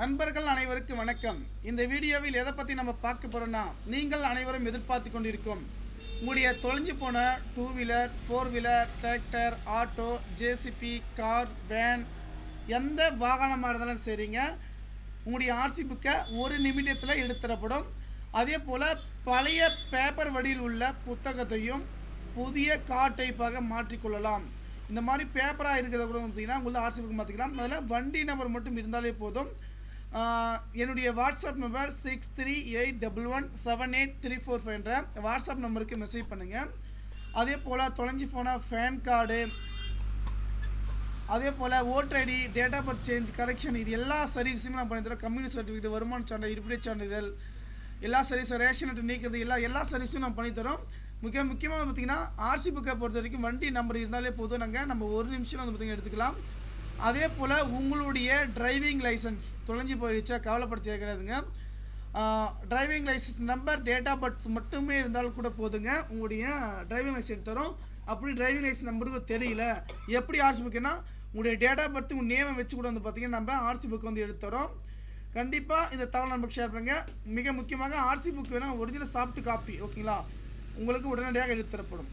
நண்பர்கள் அனைவருக்கும் வணக்கம். இந்த வீடியோவில் எதை பற்றி நம்ம பார்க்க போகிறோன்னா நீங்கள் அனைவரும் எதிர்பார்த்து கொண்டிருக்கும் உங்களுடைய தொலைஞ்சு போன two wheeler four wheeler tractor auto JCB car van எந்த வாகனமாக இருந்தாலும் சரிங்க. உங்களுடைய ஆர்சி புக்கை ஒரு நிமிடத்தில் எடுத்துடப்படும். அதே போல் பழைய பேப்பர் வடிவில் உள்ள புத்தகத்தையும் புதிய கார் டைப்பாக மாற்றிக்கொள்ளலாம். இந்த மாதிரி பேப்பராக இருக்கிறத கூட பார்த்தீங்கன்னா உங்களை ஆர்சி புக் மாற்றிக்கலாம் அதில் வண்டி நம்பர் மட்டும் இருந்தாலே போதும். என்னுடைய WhatsApp number six three eight double one seven eight three four five என்ற வாட்ஸ்அப் நம்பருக்கு மெசேஜ் பண்ணுங்கள் அதே போல் தொலைஞ்சி போன ஃபேன் கார்டு அதே போல் voter ID date of birth change correction இது எல்லா சர்வீஸுமே நான் பண்ணி தரோம் கம்யூனிட்டி சர்டிஃபிகேட் வருமான சான்றிதழ் இருப்பிட சான்றிதழ் எல்லா சர்வீஸும் ரேஷன் அட்டை நீக்கிறது எல்லா எல்லா சர்வீஸும் நான் பண்ணி தரோம். முக்கிய முக்கியமாக பார்த்தீங்கன்னா ஆர்சி புக்கை பொறுத்த வரைக்கும் வண்டி நம்பர் இருந்தாலே போதும். நாங்கள் நம்ம ஒரு நிமிஷம் வந்து பார்த்தீங்கன்னா எடுத்துக்கலாம். அதே போல் உங்களுடைய டிரைவிங் லைசன்ஸ் தொலைஞ்சி போயிடுச்சா கவலைப்படுத்தி இருக்கிறதுங்க driving licence number date of birth மட்டுமே இருந்தாலும் கூட போதுங்க. உங்களுடைய டிரைவிங் லைசன்ஸ் தரும். தரோம் அப்படி டிரைவிங் லைசன்ஸ் நம்பருக்கு தெரியல. எப்படி ஆர்சி புக்குன்னா உங்களுடைய டேட் ஆஃப் பர்த் உங்கள் நேமை வச்சு கூட வந்து பார்த்தீங்கன்னா நம்ம ஆர்சி புக் வந்து எடுத்து தரோம். கண்டிப்பாக இந்த தகவல் நமக்கு ஷேர் பண்ணுங்கள் மிக முக்கியமாக ஆர்சி புக் வேணால் ஒரிஜினல் சாஃப்ட் காப்பி ஓகேங்களா உங்களுக்கு உடனடியாக எடுத்து தரப்படும்.